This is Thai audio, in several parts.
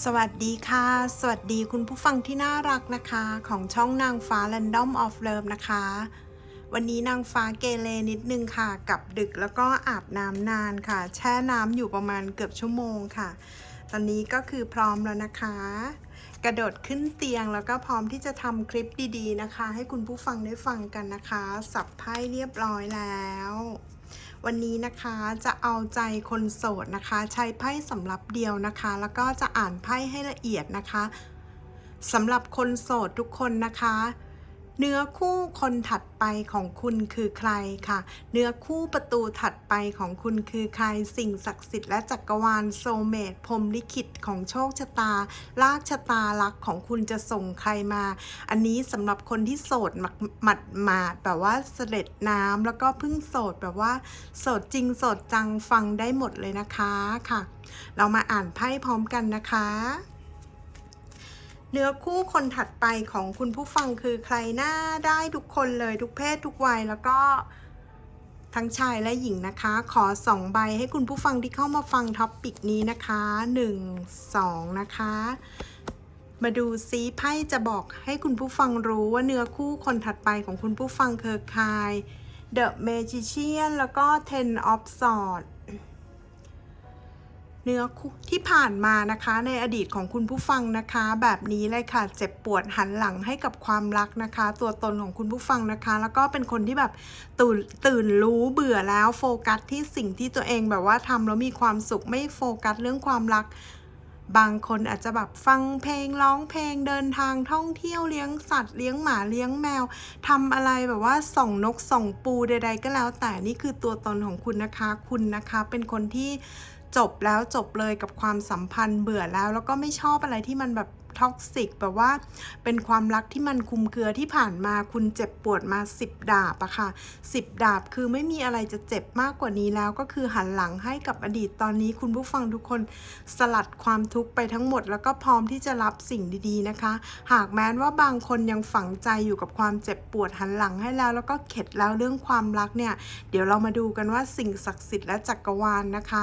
สวัสดีค่ะ สวัสดีคุณผู้ฟังที่น่ารักนะคะ ของช่องนางฟ้า Random of Love นะคะ วันนี้นางฟ้าเกเรนิดนึงค่ะ กับดึกแล้วก็อาบน้ำนานค่ะ แช่น้ำอยู่ประมาณเกือบชั่วโมงค่ะ ตอนนี้ก็คือพร้อมแล้วนะคะ กระโดดขึ้นเตียงแล้วก็พร้อมที่จะทำคลิปดีๆนะคะ ให้คุณผู้ฟังได้ฟังกันนะคะ สับไพ่เรียบร้อยแล้ว วันนี้นะคะจะเอาใจคนโสดนะคะ ใช้ไพ่สำหรับเดียวนะคะ แล้วก็จะอ่านไพ่ให้ละเอียดนะคะสำหรับคนโสดทุกคนนะคะ เนื้อคู่คนถัดไปของคุณคือใครค่ะ เนื้อคู่ประตูถัดไปของคุณคือใคร สิ่งศักดิ์สิทธิ์และจักรวาลโซเมตพรมลิขิตของโชคชะตา ลากชะตาลักของคุณจะส่งใครมา อันนี้สำหรับคนที่โสดหมัดหมาดแบบว่าเสด็จน้ำแล้วก็เพิ่งโสดแบบว่า โสดจริงโสดจังฟังได้หมดเลยนะคะค่ะ เรามาอ่านไพ่พร้อมกันนะคะ เนื้อคู่คนถัดไปของคุณผู้ฟังคือใครหน้าได้ทุกคนเลยทุกเพศทุกวัยแล้วก็ทั้งชายและหญิงนะคะ ขอสองใบให้คุณผู้ฟังที่เข้ามาฟังท็อปปิกนี้นะคะ 1 2 นะคะ มาดูซีไพ่จะบอกให้คุณผู้ฟังรู้ว่าเนื้อคู่คนถัดไปของคุณผู้ฟังคือใคร The Magician แล้วก็ Ten of Swords เนื้อที่ผ่านมานะคะในอดีตของคุณผู้ฟังนะคะ แบบนี้เลยค่ะ เจ็บปวดหันหลังให้กับความรักนะคะ ตัวตนของคุณผู้ฟังนะคะ แล้วก็เป็นคนที่แบบตื่นตื่นรู้เบื่อแล้วโฟกัสที่สิ่งที่ตัวเองแบบว่าทำแล้วมีความสุขไม่โฟกัสเรื่องความรัก บางคนอาจจะแบบฟังเพลงร้องเพลงเดินทางท่องเที่ยวเลี้ยงสัตว์เลี้ยงหมาเลี้ยงแมวทำอะไรแบบว่าส่องนกส่องปูใด ๆ ก็แล้ว แต่นี่คือตัวตนของคุณนะคะ คุณนะคะ เป็นคนที่ จบแล้วจบเลยกับความสัมพันธ์เบื่อแล้ว แล้วก็ไม่ชอบอะไรที่มันแบบ ท็อกซิกแบบว่า เป็นความรักที่มันคุมเครือที่ผ่านมาคุณเจ็บปวดมา 10 ดาบอะค่ะ 10 ดาบคือไม่มีอะไรจะเจ็บมากกว่านี้แล้ว ก็คือหันหลังให้กับอดีตตอนนี้ คุณผู้ฟังทุกคนสลัดความทุกข์ไปทั้งหมด แล้วก็พร้อมที่จะรับสิ่งดีๆนะคะ หากแม้นว่าบางคนยังฝังใจอยู่กับความเจ็บปวดหันหลังให้แล้ว แล้วก็เข็ดแล้วเรื่องความรักเนี่ยเดี๋ยวเรามาดูกันว่าสิ่งศักดิ์สิทธิ์และจักรวาลนะคะ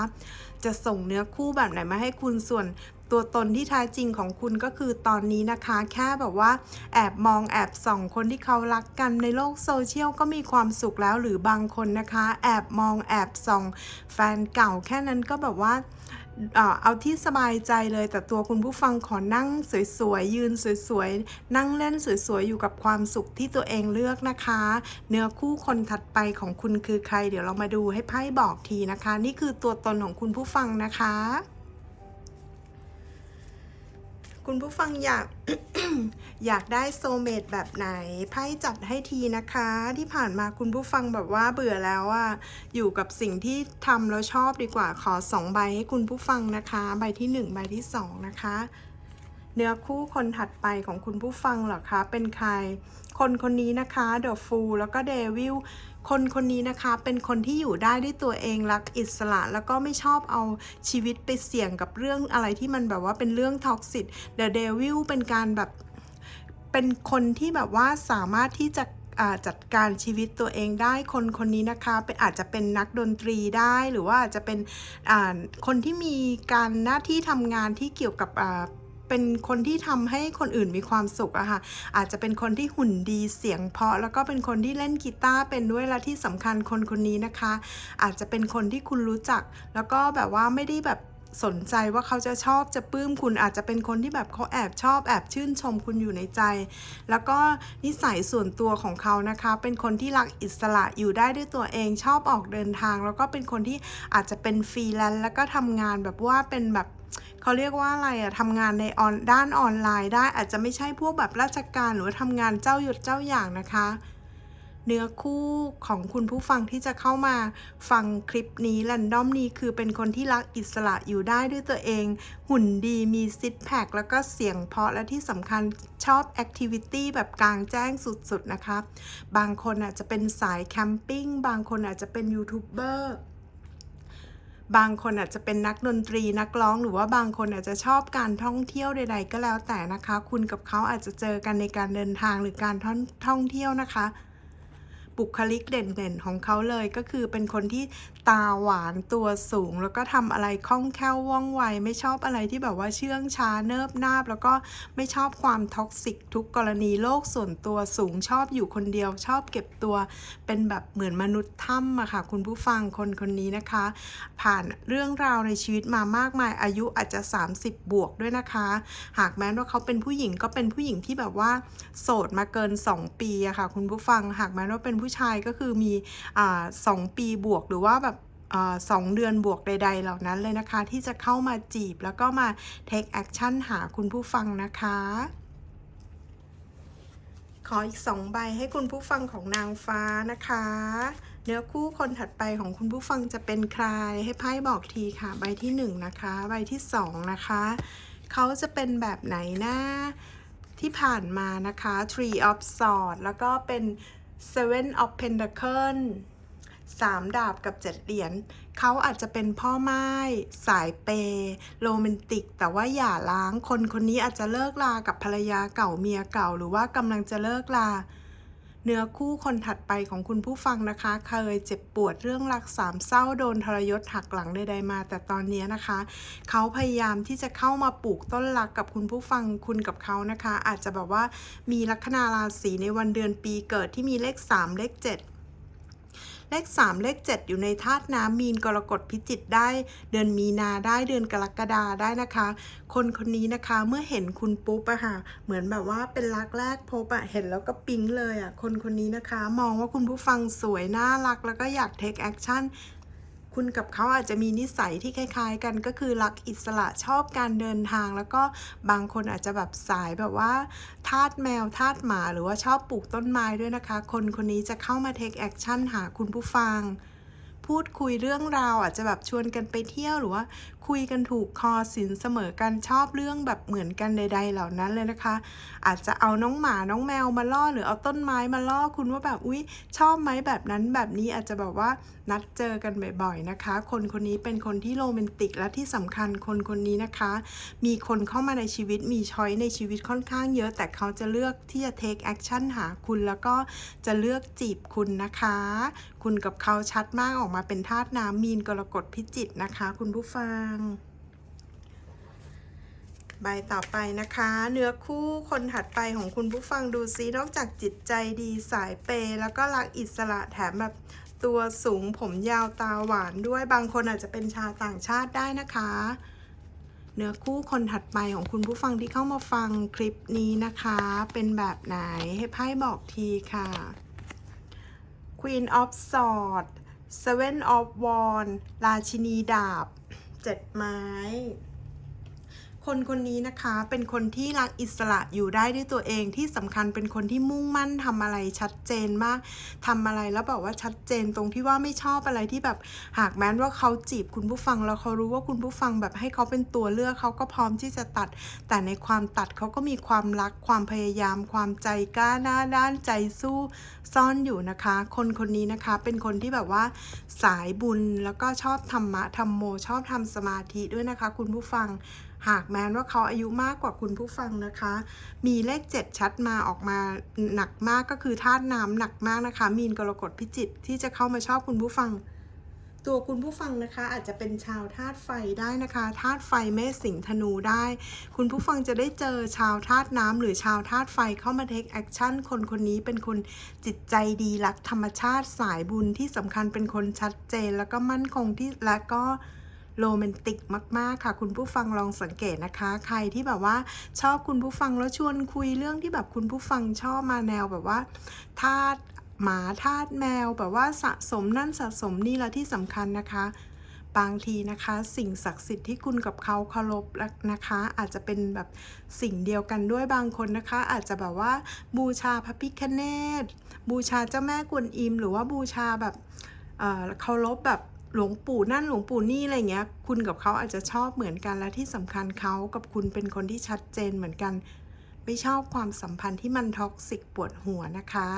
จะส่งเนื้อคู่แบบไหนมาให้คุณส่วน ตัวตนที่แท้จริงของคุณก็คือตอนนี้นะคะ แค่แบบว่า แอบมองแอบส่องคนที่เขารักกันในโลกโซเชียลก็มีความสุขแล้วหรือบางคนนะคะ แอบมองแอบส่อง แฟนเก่าแค่นั้นก็แบบว่าเออเอาที่สบายใจเลยแต่ตัวคุณผู้ฟังขอนั่งสวยๆยืนสวยๆนั่งเล่นสวยๆอยู่กับความสุขที่ตัวเองเลือกนะคะ เนื้อคู่คนถัดไปของคุณคือใคร เดี๋ยวเรามาดูให้ไพ่บอกทีนะคะ นี่คือตัวตนของคุณผู้ฟังนะคะ คุณผู้ฟังอยาก อยากได้โซเมตแบบไหนไพ่จัดให้ทีนะคะ ที่ผ่านมาคุณผู้ฟังแบบว่าเบื่อแล้วอะอยู่กับสิ่งที่ทำแล้วชอบดีกว่าขอสองใบให้คุณผู้ฟังนะคะ ใบที่หนึ่งใบที่สองนะคะ เนื้อคู่คนถัดไปของคุณผู้ฟังเหรอคะ เป็นใคร คนคนนี้นะคะเดอะฟูแล้วก็เดวิลคนคนนี้นะคะเป็นคนที่อยู่ได้ด้วยตัวเองรักอิสระ แล้วก็ไม่ชอบเอาชีวิตไปเสี่ยงกับเรื่องอะไรที่มันแบบว่าเป็นเรื่องท็อกซิตเดอะเดวิลเป็นการแบบเป็นคนที่แบบว่าสามารถที่จะจัดการชีวิตตัวเองได้คนคนนี้นะคะเป็นอาจจะเป็นนักดนตรีได้หรือว่าอาจจะเป็นคนที่มีการหน้าที่ทำงานที่เกี่ยวกับ เป็นคนที่ทำให้คนอื่นมีความสุขอะค่ะอาจจะเป็นคนที่หุ่นดีเสียงเพราะ แล้วก็เป็นคนที่เล่นกีตาร์เป็นด้วยและที่สำคัญคนคนนี้นะคะ อาจจะเป็นคนที่คุณรู้จัก แล้วก็แบบว่าไม่ได้แบบสนใจว่าเขาจะชอบจะปลื้มคุณอาจจะเป็นคนที่แบบเขาแอบชอบแอบชื่นชมคุณอยู่ในใจ แล้วก็นิสัยส่วนตัวของเขานะคะ เป็นคนที่รักอิสระอยู่ได้ด้วยตัวเองชอบออกเดินทาง แล้วก็เป็นคนที่อาจจะเป็นฟรีแลนซ์แล้วก็ทำงานแบบว่าเป็นแบบ เขาเรียกว่าอะไรอะทำงานในออนด้านออนไลน์ได้อาจจะไม่ใช่พวกแบบราชการหรือว่าทำงานเจ้าหยุดเจ้าอย่างนะคะ เนื้อคู่ของคุณผู้ฟังที่จะเข้ามาฟังคลิปนี้แรนดอมนี้คือเป็นคนที่รักอิสระอยู่ได้ด้วยตัวเอง หุ่นดีมีซิทแพคแล้วก็เสียงเพราะและที่สำคัญชอบแอคทิวิตี้แบบกลางแจ้งสุดๆนะคะ บางคนอาจจะเป็นสายแคมปิ้งบางคนอาจจะเป็นยูทูบเบอร์ บางคนอาจจะเป็นนักดนตรีนักร้องหรือว่าบางคนอาจจะชอบการท่องเที่ยวใด ๆ ก็แล้วแต่นะคะ คุณกับเขาอาจจะเจอกันในการเดินทางหรือการท่องท่องเที่ยวนะคะ บุคลิกเด่นๆของเขาเลยก็คือเป็นคนที่ตาหวานตัวสูง แล้วก็ทำอะไรคล่องแคล่วว่องไว ไม่ชอบอะไรที่แบบว่าเชื่องช้าเนิบนาบ แล้วก็ไม่ชอบความท็อกซิกทุกกรณีโลกส่วนตัวสูงชอบอยู่คนเดียวชอบเก็บตัว เป็นแบบเหมือนมนุษย์ถ้ำอะค่ะ คุณผู้ฟังคนคนนี้นะคะ ผ่านเรื่องราวในชีวิตมามากมายอายุอาจจะ 30 บวกด้วยนะคะ หากแม้ว่าเขาเป็นผู้หญิงก็เป็นผู้หญิงที่แบบว่า โสดมาเกิน 2 ปีอะค่ะ คุณผู้ฟังหากแม้ว่าเป็นผู้ชายก็คือมีอสองปีบวกหรือว่าแบบอสองเดือนบวกใด ๆ เหล่านั้นเลยนะคะ ที่จะเข้ามาจีบแล้วก็มา take action หาคุณผู้ฟังนะคะ ขออีกสองใบให้คุณผู้ฟังของนางฟ้านะคะ เนื้อคู่คนถัดไปของคุณผู้ฟังจะเป็นใครให้ไพ่บอกทีค่ะ ใบที่หนึ่งนะคะ ใบที่สองนะคะ เขาจะเป็นแบบไหนนะที่ผ่านมานะคะ Tree of Swords แล้วก็เป็น Seven of Pentacles สามดาบกับเจ็ดเหรียญเขาอาจจะเป็นพ่อไม้สายเปย์โรแมนติก แต่ว่าอย่าล้างคนคนนี้อาจจะเลิกลากับภรรยาเก่าเมียเก่า หรือว่ากำลังจะเลิกลา เนื้อคู่คนถัดไปของคุณผู้ฟังนะคะ เคยเจ็บปวดเรื่องรักสามเศร้าโดนทรยศหักหลังใดๆมา แต่ตอนนี้นะคะ เขาพยายามที่จะเข้ามาปลูกต้นรักกับคุณผู้ฟังคุณกับเขานะคะ อาจจะแบบว่ามีลัคนาราศีในวันเดือนปีเกิดที่มีเลข 3 เลข 7 เลข 3 เลข 7 อยู่ในธาตุน้ำมีนกรกฎพิจิตได้ เดือนมีนาได้เดือนกรกฎาได้นะคะ คนคนนี้นะคะเมื่อเห็นคุณปุ๊บอะค่ะเหมือนแบบว่าเป็นรักแรกพบอะเห็นแล้วก็ปิ๊งเลยอะคนคนนี้นะคะ มองว่าคุณผู้ฟังสวยน่ารักแล้วก็อยากเทคแอคชั่น คุณกับเขาอาจจะมีนิสัยที่คล้าย ๆ กันก็คือรักอิสระชอบการเดินทาง แล้วก็บางคนอาจจะแบบสายแบบว่าทาสแมวทาสหมาหรือว่าชอบปลูกต้นไม้ด้วยนะคะ คนคนนี้จะเข้ามา take action หาคุณผู้ฟังพูดคุยเรื่องราวอาจจะแบบชวนกันไปเที่ยวหรือว่าคุยกันถูกคอสินเสมอกันชอบเรื่องแบบเหมือนกันใด ๆ เหล่านั้นเลยนะคะ อาจจะเอาน้องหมาน้องแมวมาล่อหรือเอาต้นไม้มาล่อคุณว่าแบบอุ๊ยชอบไหมแบบนั้นแบบนี้อาจจะแบบว่า นัดเจอกันบ่อยๆนะคะ คนคนนี้เป็นคนที่โรแมนติกและที่สำคัญคนคนนี้นะคะ มีคนเข้ามาในชีวิตมีช้อยในชีวิตค่อนข้างเยอะแต่เขาจะเลือกที่จะ take action หาคุณแล้วก็จะเลือกจีบคุณนะคะ คุณกับเขาชัดมากออกมาเป็นธาตุน้ำมีนกรกฎพิจิตนะคะ คุณผู้ฟังใบต่อไปนะคะ เนื้อคู่คนถัดไปของคุณผู้ฟังดูซินอกจากจิตใจดีสายเปย์แล้วก็รักอิสระแถมแบบ ตัวสูงผมยาวตาหวานด้วยบางคนอาจจะเป็นชาวต่างชาติได้นะคะ เนื้อคู่คนถัดไปของคุณผู้ฟังที่เข้ามาฟังคลิปนี้นะคะ เป็นแบบไหนให้ไพ่บอกทีค่ะ Queen of Swords Seven of Wands ราชินีดาบเจ็ดไม้ คนคนนี้นะคะ เป็นคนที่รักอิสระอยู่ได้ด้วยตัวเองที่สำคัญเป็นคนที่มุ่งมั่นทำอะไรชัดเจนมากทำอะไรแล้วแบบว่าชัดเจนตรงที่ว่าไม่ชอบอะไรที่แบบหากแม้ว่าเขาจีบคุณผู้ฟังแล้วเขารู้ว่าคุณผู้ฟังแบบให้เขาเป็นตัวเลือกเขาก็พร้อมที่จะตัด แต่ในความตัดเขาก็มีความรักความพยายาม ความใจกล้าหน้าด้านใจสู้ซ่อนอยู่นะคะ คนคนนี้นะคะเป็นคนที่แบบว่าสายบุญแล้วก็ชอบธรรมะธรรมโมชอบทำสมาธิด้วยนะคะ คุณผู้ฟัง หากแม้ว่าเขาอายุมากกว่าคุณผู้ฟังนะคะ มีเลข 7 ชัดมาออกมาหนักมากก็คือธาตุน้ำหนักมากนะคะ มีนกรกฎพิจิตที่จะเข้ามาชอบคุณผู้ฟัง ตัวคุณผู้ฟังนะคะ อาจจะเป็นชาวธาตุไฟได้นะคะธาตุไฟเมษสิงธนูได้ คุณผู้ฟังจะได้เจอชาวธาตุน้ำหรือชาวธาตุไฟเข้ามาเทคแอคชั่นคนคนนี้เป็นคนจิตใจดีรักธรรมชาติสายบุญที่สำคัญเป็นคนชัดเจน แล้วก็มั่นคงที่และก็ โรแมนติกมาก ๆ ค่ะ คุณผู้ฟังลองสังเกตนะคะ ใครที่แบบว่าชอบคุณผู้ฟังแล้วชวนคุยเรื่องที่แบบคุณผู้ฟังชอบมาแนวแบบว่าธาตุหมาธาตุแมวแบบว่าสะสมนั่นสะสมนี่และที่สำคัญนะคะบางทีนะคะ สิ่งศักดิ์สิทธิ์ที่คุณกับเขาเคารพนะคะ อาจจะเป็นแบบสิ่งเดียวกันด้วยบางคนนะคะ อาจจะแบบว่าบูชาพระพิฆเนศบูชาเจ้าแม่กวนอิม หรือว่าบูชาแบบเออเคารพแบบ หลวงปู่นั่นหลวงปู่นี่อะไรเงี้ย คุณกับเขาอาจจะชอบเหมือนกันและที่สำคัญเขากับคุณเป็นคนที่ชัดเจนเหมือนกัน ไม่ชอบความสัมพันธ์ที่มันท็อกซิกปวดหัวนะคะ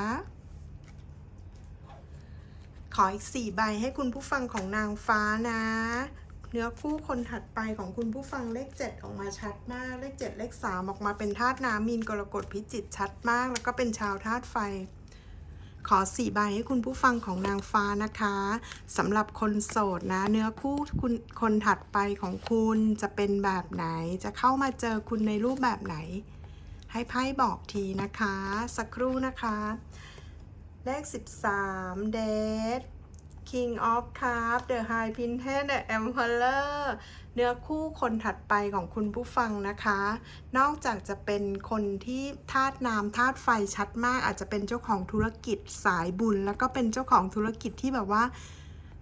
ขออีกสี่ใบให้คุณผู้ฟังของนางฟ้านะ เนื้อคู่คนถัดไปของคุณผู้ฟังเลข7ออกมาชัดมาก เลข7เลข3ออกมาเป็นธาตุน้ำมีนกรกฎพิจิตชัดมาก แล้วก็เป็นชาวธาตุไฟ ขอสี่ใบให้คุณผู้ฟังของนางฟ้านะคะสำหรับคนโสดนะ เนื้อคู่คุณคนถัดไปของคุณจะเป็นแบบไหน จะเข้ามาเจอคุณในรูปแบบไหน ให้ไพ่บอกทีนะคะ สักครู่นะคะ เลข 13 เดท King of Cups The High Princess The Emperor เนื้อคู่คนถัดไปของคุณผู้ฟังนะคะ นอกจากจะเป็นคนที่ธาตุน้ำธาตุไฟชัดมาก อาจจะเป็นเจ้าของธุรกิจสายบุญ แล้วก็เป็นเจ้าของธุรกิจที่แบบว่า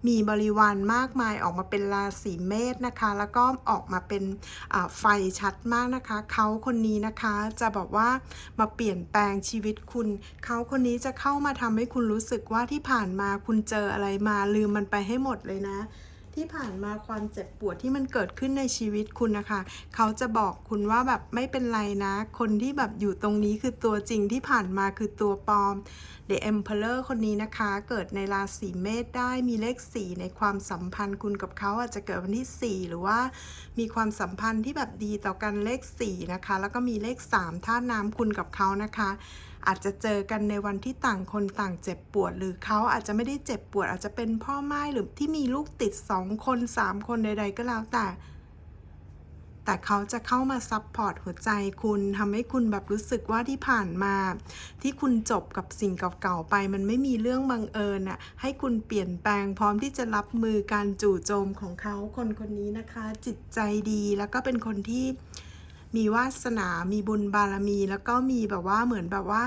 มีบริวารมากมายออกมาเป็นราศีเมษนะคะ แล้วก็ออกมาเป็นไฟชัดมากนะคะ เขาคนนี้นะคะจะบอกว่ามาเปลี่ยนแปลงชีวิตคุณ เขาคนนี้จะเข้ามาทำให้คุณรู้สึกว่าที่ผ่านมาคุณเจออะไรมาลืมมันไปให้หมดเลยนะ ที่ผ่านมาความเจ็บปวดที่มันเกิดขึ้นในชีวิตคุณนะคะ เขาจะบอกคุณว่าแบบไม่เป็นไรนะ คนที่แบบอยู่ตรงนี้คือตัวจริงที่ผ่านมาคือตัวปลอม The Emperor คนนี้นะคะ เกิดในราศีเมษได้มีเลข 4 ในความสัมพันธ์คุณกับเขาอาจจะเกิดวันที่ 4 หรือว่ามีความสัมพันธ์ที่แบบดีต่อกันเลข 4 นะคะ แล้วก็มีเลข 3ท่าน้ำคุณกับเขานะคะ อาจจะเจอกันในวันที่ต่างคนต่างเจ็บปวด หรือเขาอาจจะไม่ได้เจ็บปวด อาจจะเป็นพ่อไม้หรือที่มีลูกติด 2 คน 3 คนใด ๆ ก็แล้วแต่ แต่เขาจะเข้ามาซับพอร์ตหัวใจคุณทำให้คุณแบบรู้สึกว่าที่ผ่านมา ที่คุณจบกับสิ่งเก่าๆไป มันไม่มีเรื่องบังเอิญน่ะให้คุณเปลี่ยนแปลงพร้อมที่จะรับมือการจู่โจมของเขาคนคนนี้นะคะ จิตใจดีแล้วก็เป็นคนที่ มีวาสนา มีบุญบารมี แล้วก็มีแบบว่าเหมือนแบบว่า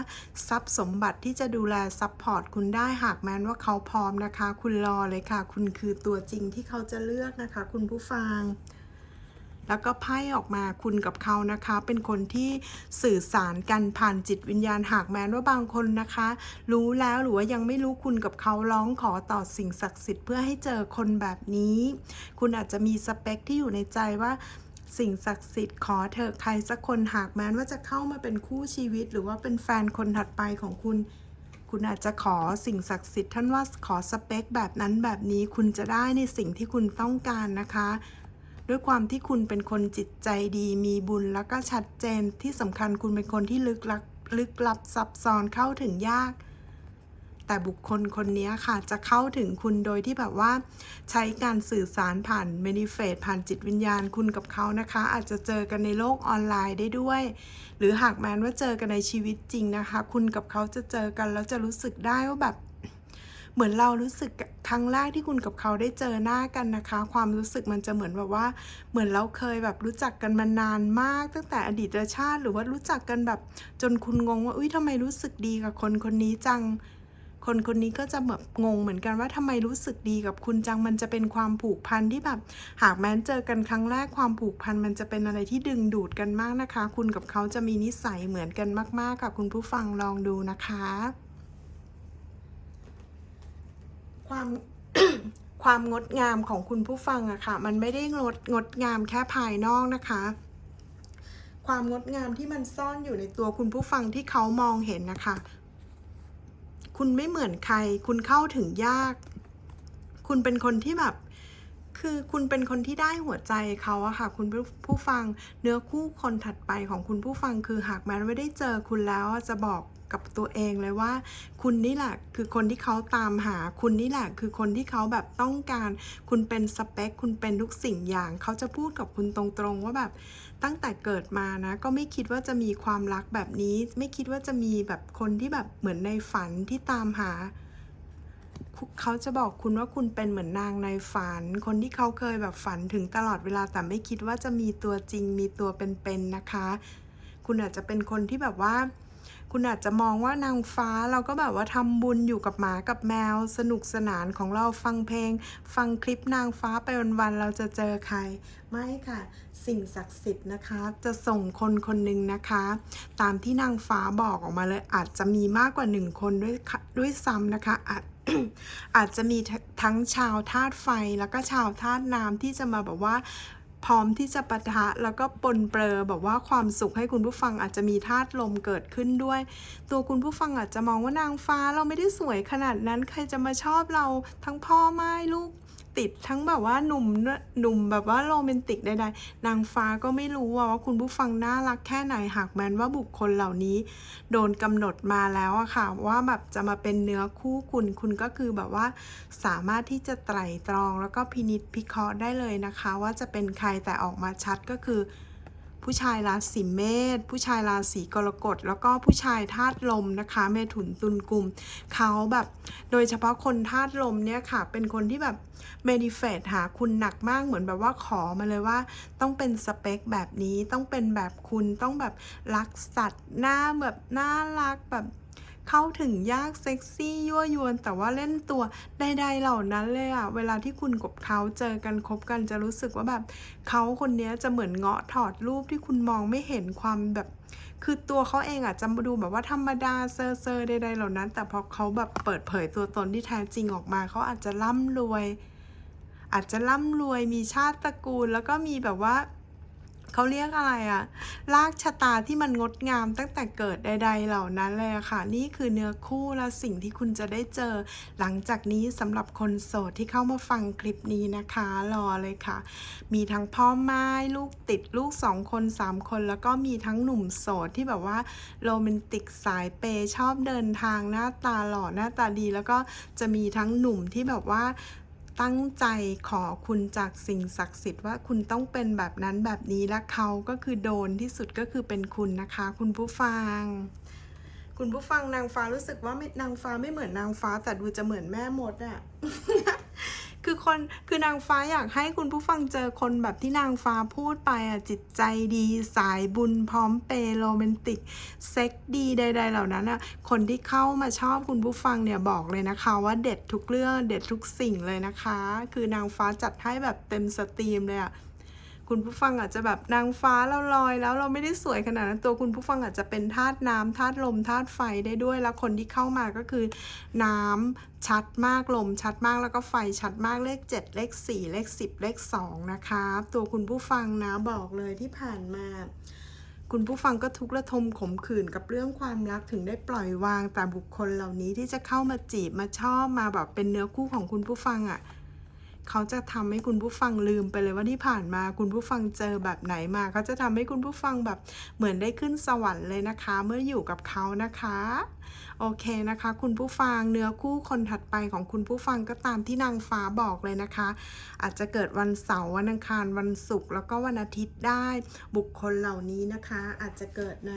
ทรัพย์สมบัติที่จะดูแลซัพพอร์ตคุณได้หากแม้นว่าเขาพร้อมนะคะ คุณรอเลยค่ะ คุณคือตัวจริงที่เขาจะเลือกนะคะ คุณผู้ฟังแล้วก็ไพ่ออกมาคุณกับเขานะคะ เป็นคนที่สื่อสารกันผ่านจิตวิญญาณหากแม้นว่าบางคนนะคะ รู้แล้วหรือว่ายังไม่รู้คุณกับเขาร้องขอต่อสิ่งศักดิ์สิทธิ์เพื่อให้เจอคนแบบนี้ คุณอาจจะมีสเปคที่อยู่ในใจว่า สิ่งศักดิ์สิทธิ์ขอเถอะใครสักคนหากแม้นว่าจะเข้ามาเป็นคู่ชีวิต หรือว่าเป็นแฟนคนถัดไปของคุณ คุณอาจจะขอสิ่งศักดิ์สิทธิ์ท่านว่าขอสเปคแบบนั้นแบบนี้คุณจะได้ในสิ่งที่คุณต้องการนะคะ ด้วยความที่คุณเป็นคนจิตใจดี มีบุญแล้วก็ชัดเจนที่สำคัญคุณเป็นคนที่ลึกลับลึกลับซับซ้อนเข้าถึงยาก แต่บุคคลคนนี้ค่ะจะเข้าถึงคุณโดยที่แบบว่า ใช้การสื่อสารผ่านเมนิเฟสผ่านจิตวิญญาณคุณกับเขานะคะ อาจจะเจอกันในโลกออนไลน์ได้ด้วย หรือหากแม้นว่าเจอกันในชีวิตจริงนะคะ คุณกับเขาจะเจอกันแล้วจะรู้สึกได้ว่าแบบเหมือนเรารู้สึกครั้งแรกที่คุณกับเขาได้เจอหน้ากันนะคะ ความรู้สึกมันจะเหมือนแบบว่า เหมือนเราเคยแบบรู้จักกันมานานมาก ตั้งแต่อดีตชาติ หรือว่ารู้จักกันแบบจนคุณงงว่าอุ้ยทำไมรู้สึกดีกับคนคนนี้จัง คนคนนี้ก็จะแบบงงเหมือนกันว่าทำไมรู้สึกดีกับคุณจังมันจะเป็นความผูกพันที่แบบ หากแม้นเจอกันครั้งแรกความผูกพันมันจะเป็นอะไรที่ดึงดูดกันมากนะคะ คุณกับเขาจะมีนิสัยเหมือนกันมาก ๆค่ะคุณผู้ฟังลองดูนะคะ ความความงดงามของคุณผู้ฟังอะค่ะ มันไม่ได้งดงดงามแค่ภายนอกนะคะ ความงดงามที่มันซ่อนอยู่ในตัวคุณผู้ฟังที่เขามองเห็นนะคะ คุณไม่เหมือนใคร คุณเข้าถึงยาก คุณเป็นคนที่แบบ คือคุณเป็นคนที่ได้หัวใจเขาอะค่ะ คุณผู้ฟังเนื้อคู่คนถัดไปของคุณผู้ฟังคือหากแม้ไม่ได้เจอคุณแล้วจะบอกกับตัวเองเลยว่า คุณนี่แหละคือคนที่เขาตามหา คุณนี่แหละคือคนที่เขาแบบต้องการ คุณเป็นสเปค คุณเป็นทุกสิ่งอย่าง เขาจะพูดกับคุณตรงๆ ว่าแบบตั้งแต่เกิดมานะ ก็ไม่คิดว่าจะมีความรักแบบนี้ ไม่คิดว่าจะมีแบบคนที่แบบเหมือนในฝันที่ตามหา เขาจะบอกคุณว่าคุณเป็นเหมือนนางในฝัน คนที่เขาเคยแบบฝันถึงตลอดเวลาแต่ไม่คิดว่าจะมีตัวจริงมีตัวเป็นๆนะคะ คุณอาจจะเป็นคนที่แบบว่า คุณอาจจะมองว่านางฟ้าเราก็แบบว่าทำบุญอยู่กับหมากับแมว สนุกสนานของเราฟังเพลง ฟังคลิปนางฟ้าไปวันๆเราจะเจอใคร ไม่ค่ะ สิ่งศักดิ์สิทธิ์นะคะ จะส่งคนคนหนึ่งนะคะ ตามที่นางฟ้าบอกออกมาเลย อาจจะมีมากกว่าหนึ่งคนด้วยด้วยซ้ำนะคะอาจอาจจะมีทั้งชาวธาตุไฟแล้วก็ชาวธาตุน้ำที่จะมาแบบว่า พร้อมที่จะปะทะแล้วก็ปนเปลือแบบว่าความสุขให้คุณผู้ฟังอาจจะมีธาตุลมเกิดขึ้นด้วย ตัวคุณผู้ฟังอาจจะมองว่านางฟ้าเราไม่ได้สวยขนาดนั้นใครจะมาชอบเราทั้งพ่อไม้ลูก ติดทั้งแบบว่าหนุ่มหนุ่มแบบว่าโรแมนติกใดๆนางฟ้าก็ไม่รู้ว่าคุณผู้ฟังน่ารักแค่ไหนหากแม้นว่าบุคคลเหล่านี้ โดนกำหนดมาแล้วอะค่ะ ว่าแบบจะมาเป็นเนื้อคู่คุณคุณก็คือแบบว่า สามารถที่จะไตร่ตรองแล้วก็พินิจพิเคราะห์ได้เลยนะคะ ว่าจะเป็นใครแต่ออกมาชัดก็คือ ผู้ชายราศีเมษผู้ชายราศีกรกฎแล้วก็ผู้ชายธาตุลมนะคะ เมถุนตุลกุมเขาแบบ โดยเฉพาะคนธาตุลมเนี่ยค่ะ เป็นคนที่แบบเมดิเฟตหาคุณหนักมากเหมือนแบบว่าขอมาเลยว่า ต้องเป็นสเปคแบบนี้ต้องเป็นแบบคุณต้องแบบรักสัตว์หน้าแบบน่ารักแบบ เข้าถึงยากเซ็กซี่ยั่วยวน แต่ว่าเล่นตัวใดๆเหล่านั้นเลยอะเวลาที่คุณกับเขาเจอกันคบกันจะรู้สึกว่าแบบเขาคนนี้จะเหมือนเงาะถอดรูปที่คุณมองไม่เห็นความแบบ คือตัวเขาเองอาจะดูแบบว่าธรรมดาเซอร์เซอร์ใดๆเหล่านั้น แต่พอเขาแบบเปิดเผยตัวตนที่แท้จริงออกมาเขาอาจจะร่ำรวย อาจจะร่ำรวยมีชาติตระกูลแล้วก็มีแบบว่า เขาเรียกอะไรอะลากชะตาที่มันงดงามตั้งแต่เกิดใด ๆ เหล่านั้นเลยอะค่ะ นี่คือเนื้อคู่และสิ่งที่คุณจะได้เจอ หลังจากนี้สำหรับคนโสดที่เข้ามาฟังคลิปนี้นะคะ รอเลยค่ะ มีทั้งพ่อไม้ลูกติดลูกสองคนสามคน แล้วก็มีทั้งหนุ่มโสดที่แบบว่าโรแมนติกสายเปย์ชอบเดินทางหน้าตาหล่อหน้าตาดี แล้วก็จะมีทั้งหนุ่มที่แบบว่า ตั้งใจขอคุณจากสิ่งศักดิ์สิทธิ์ว่าคุณต้องเป็นแบบนั้นแบบนี้และเขาก็คือโดนที่สุดก็คือเป็นคุณนะคะ คุณผู้ฟัง คุณผู้ฟังนางฟ้ารู้สึกว่าไม่นางฟ้าไม่เหมือนนางฟ้าแต่ดูจะเหมือนแม่มดอะ คือคนคือนางฟ้าอยากให้คุณผู้ฟังเจอคนแบบที่นางฟ้าพูดไปอะจิตใจดีสายบุญพร้อมเปย์โรแมนติกเซ็กดีใด ๆ เหล่านั้นอะคนที่เข้ามาชอบคุณผู้ฟังเนี่ยบอกเลยนะคะว่าเด็ดทุกเรื่องเด็ดทุกสิ่งเลยนะคะ คือนางฟ้าจัดให้แบบเต็มสตรีมเลยอะ คุณผู้ฟังอาจจะแบบนางฟ้าเราลอย แล้วเราไม่ได้สวยขนาดนั้นตัวคุณผู้ฟังอาจจะเป็นธาตุน้ำธาตุลมธาตุไฟได้ด้วย แล้วคนที่เข้ามาก็คือน้ำชัดมากลมชัดมากแล้วก็ไฟชัดมากเลข 7 เลข 4 เลข 10 เลข 2 นะคะตัวคุณผู้ฟังนะบอกเลยที่ผ่านมาคุณผู้ฟังก็ทุกข์ระทมขมขื่นกับเรื่องความรักถึงได้ปล่อยวางแต่บุคคลเหล่านี้ที่จะเข้ามาจีบมาชอบมาแบบเป็นเนื้อคู่ของคุณผู้ฟังอะ่ะ เขาจะทำให้คุณผู้ฟังลืมไปเลยว่าที่ผ่านมาคุณผู้ฟังเจอแบบไหนมา เขาจะทำให้คุณผู้ฟังแบบเหมือนได้ขึ้นสวรรค์เลยนะคะ เมื่ออยู่กับเขานะคะ โอเคนะคะ คุณผู้ฟังเนื้อคู่คนถัดไปของคุณผู้ฟังก็ตามที่นางฟ้าบอกเลยนะคะ อาจจะเกิดวันเสาร์วันอังคารวันศุกร์แล้วก็วันอาทิตย์ได้ บุคคลเหล่านี้นะคะ อาจจะเกิดใน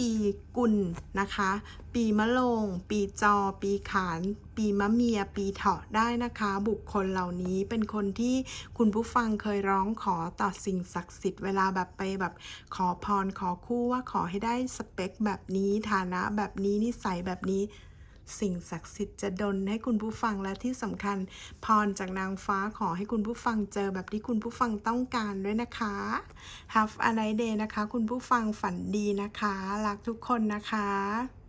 ปีกุลนะคะ ปีมะโรงปีจอ ปีขาน ปีมะเมีย ปีเถาะได้นะคะ บุคคลเหล่านี้เป็นคนที่คุณผู้ฟังเคยร้องขอต่อสิ่งศักดิ์สิทธิ์เวลาแบบไปแบบขอพรขอคู่ว่าขอให้ได้สเปคแบบนี้ฐานะแบบนี้นิสัยแบบนี้ สิ่งศักดิ์สิทธิ์จะดลให้คุณผู้ฟังและที่สำคัญ พรจากนางฟ้าขอให้คุณผู้ฟังเจอแบบที่คุณผู้ฟังต้องการด้วยนะคะ Have a nice day นะคะ คุณผู้ฟังฝันดีนะคะ รักทุกคนนะคะ